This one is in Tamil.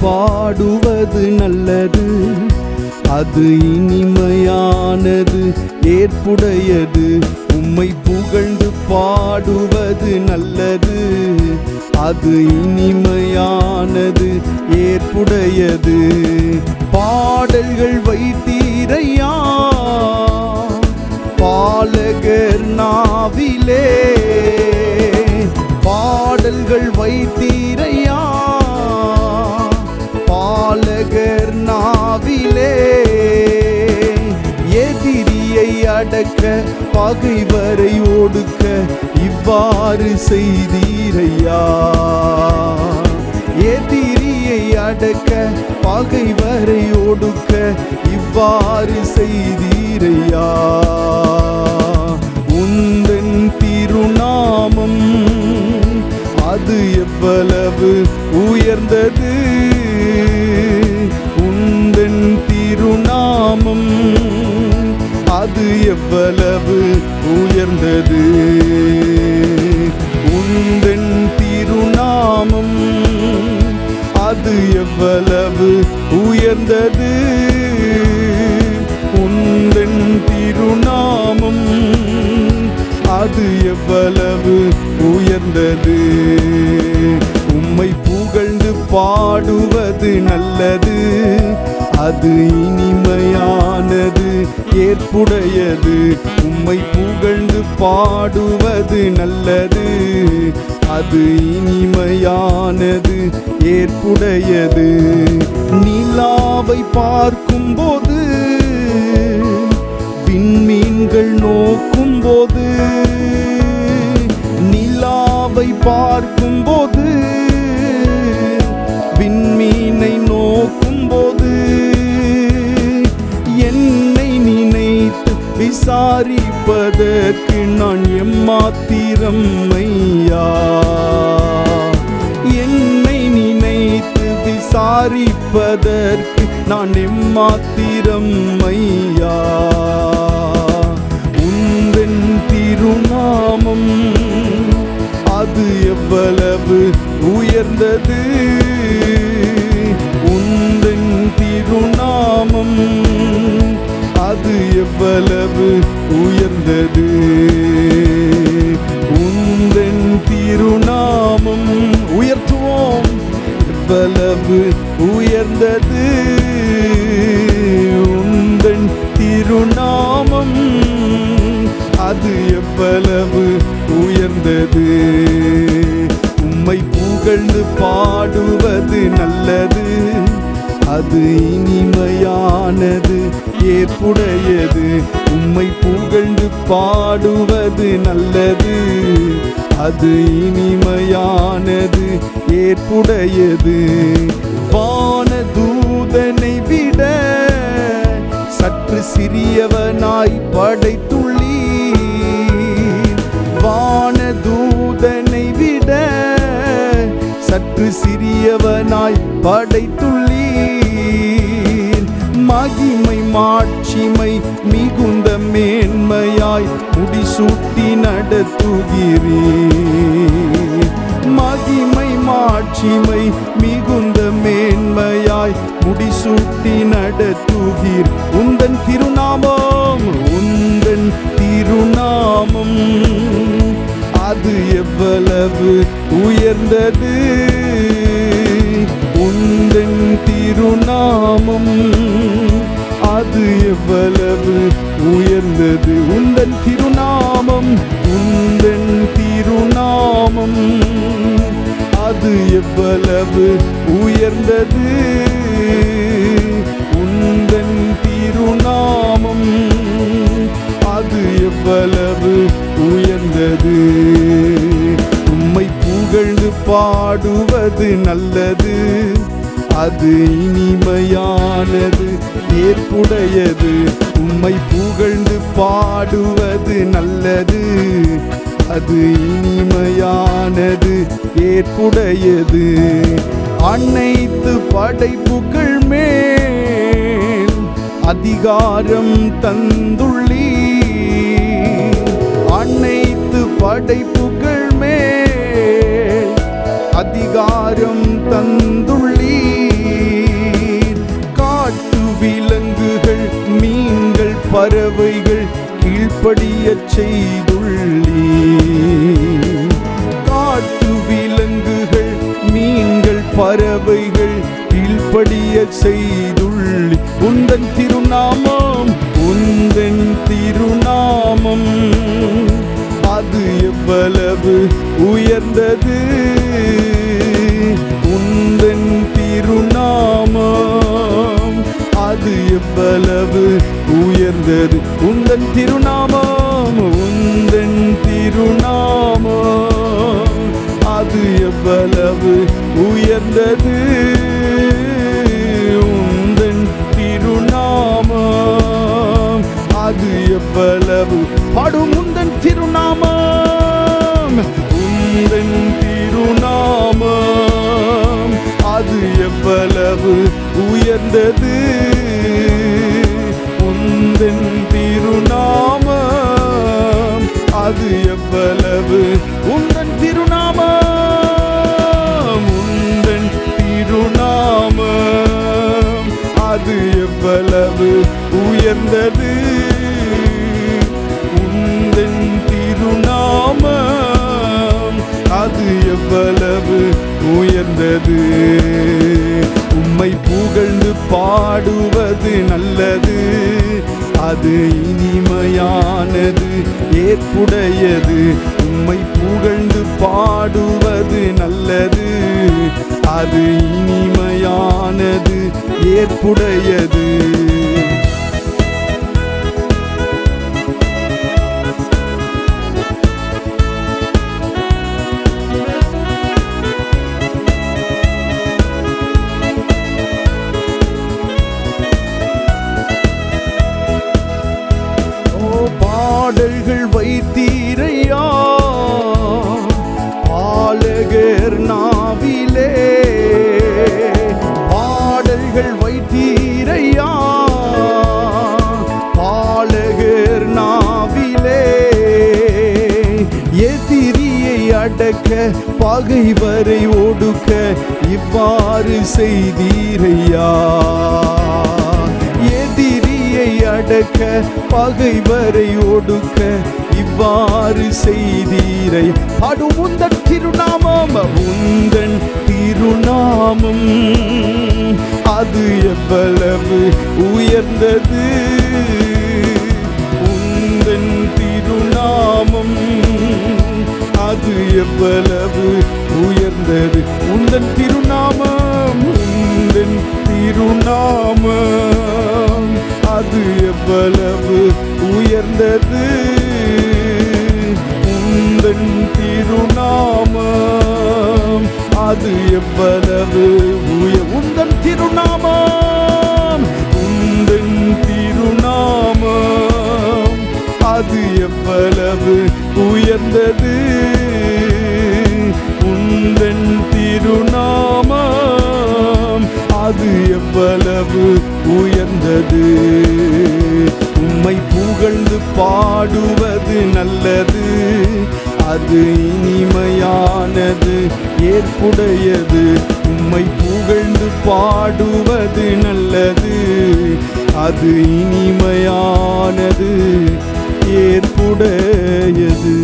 பாடுவது நல்லது. அது இனிமையானது ஏற்புடையது. உம்மை புகழ்ந்து பாடுவது நல்லது. அது இனிமையானது ஏற்புடையது. பாடல்கள் வைத்தீரையா? பாலகர் நாவிலே. பாடல்கள் வைத்த பாலகர் நாவிலே. எதிரியை அடக்க பகைவரை ஒடுக்க இவ்வாறு செய்தீரையா? எதிரியை அடக்க பகைவரை ஒடுக்க இவ்வாறு செய்தீரையா? உந்தன் திருநாமம் அது எவ்வளவு உயர்ந்தது? திருநாமம் அது எவ்வளவு உயர்ந்தது? உந்தன் திருநாமம். அது எவ்வளவு உயர்ந்தது? உந்தன் திருநாமம். அது எவ்வளவு உயர்ந்தது? உம்மை புகழ்ந்து பாடுவது நல்லது. அது இனிமையானது ஏற்புடையது. உம்மை புகழ்ந்து பாடுவது நல்லது. அது இனிமையானது ஏற்புடையது. நிலாவை பார்க்கும்போது விண்மீன்கள் நோக்கும்போது நிலாவை பார்க்கும்போது எம்மாத்திரம் ஐயா. என்னை நினைத்து விசாரிப்பதற்கு நான் எம்மாத்திரம் ஐயா. உந்தன் திருநாமம் அது எவ்வளவு உயர்ந்தது? உந்தன் திருநாமம் அது எவ்வளவு உயர்ந்தது? திருநாமம் உயர்த்துவோம். எவ்வளவு உயர்ந்தது. உந்தன் திருநாமம் அது எவ்வளவு உயர்ந்தது. உம்மை புகழ்ந்து பாடுவது நல்லது. அது இனிமையானது ஏற்புடையது. உம்மை புகழ்ந்து பாடுவது நல்லது. அது இனிமையானது ஏற்புடையது. வானதூதனை விட சற்று சிறியவனாய் படைத்துள்ளி வான தூதனை விட சற்று சிறியவனாய் படைத்துள்ளீர். மகிமை மாட்சிமை மிகுந்த மேன்மையாய் முடிசூட்டி நடத்துகிறீர். மகிமை மாட்சிமை மிகுந்த மேன்மையாய் முடிசூட்டி நடத்துகிறீர். உந்தன் திருநாமம் உந்தன் திருநாமம் அது எவ்வளவு உயர்ந்தது? உந்தன் திருநாமம் அது எவ்வளவு உயர்ந்தது? உந்தன் திருநாமம் உந்தன் திருநாமம். அது எவ்வளவு உயர்ந்தது? உந்தன் திருநாமம் அது எவ்வளவு உயர்ந்தது? உம்மை புகழ்ந்து பாடுவது நல்லது. அது இனி இனிமையானது ஏற்புடையது. உம்மை புகழ்ந்து பாடுவது நல்லது. அது இனிமையானது ஏற்புடையது. அனைத்து படைப்புகள் மேல் அதிகாரம் தந்துள்ளி அனைத்து படைப்புகள் மேல் அதிகாரம் தந்துள்ளீர். பறவைகள் கீழ்ப்படிய செய்துள்ளீ காட்டு விலங்குகள் மீன்கள் பறவைகள் கீழ்ப்படிய செய்துள்ளி உந்தன் திருநாமம் உந்தன் திருநாமம். அது எவ்வளவு உயர்ந்தது? உந்தன் எவ்வளவு உயர்ந்தது. உம்மை புகழ்ந்து பாடுவது நல்லது. அது இனிமையானது ஏற்புடையது. உம்மை புகழ்ந்து பாடுவது நல்லது. அது இனிமையானது ஏற்புடையது. பகைவரை ஒடுக்க இவ்வாறு செய்தீரையா? எதிரியை அடக்க பகைவரை ஒடுக்க இவ்வாறு செய்தீரை. பாடு உந்தன் திருநாமம் உந்தன் திருநாமம். அது எவ்வளவு உயர்ந்தது? அது எவ்வளவு உயர்ந்தது? உந்தன் திருநாமம் உந்தன் திருநாமம். அது எவ்வளவு உயர்ந்தது? உந்தன் திருநாமம். அது எவ்வளவு உய உந்தன் திருநாமம். உந்தன் திருநாமம். அது எவ்வளவு உயர்ந்தது? திருநாமம். அது எவ்வளவு உயர்ந்தது? உம்மை புகழ்ந்து பாடுவது நல்லது. அது இனிமையானது ஏற்புடையது. உம்மை புகழ்ந்து பாடுவது நல்லது. அது இனிமையானது ஏற்புடையது.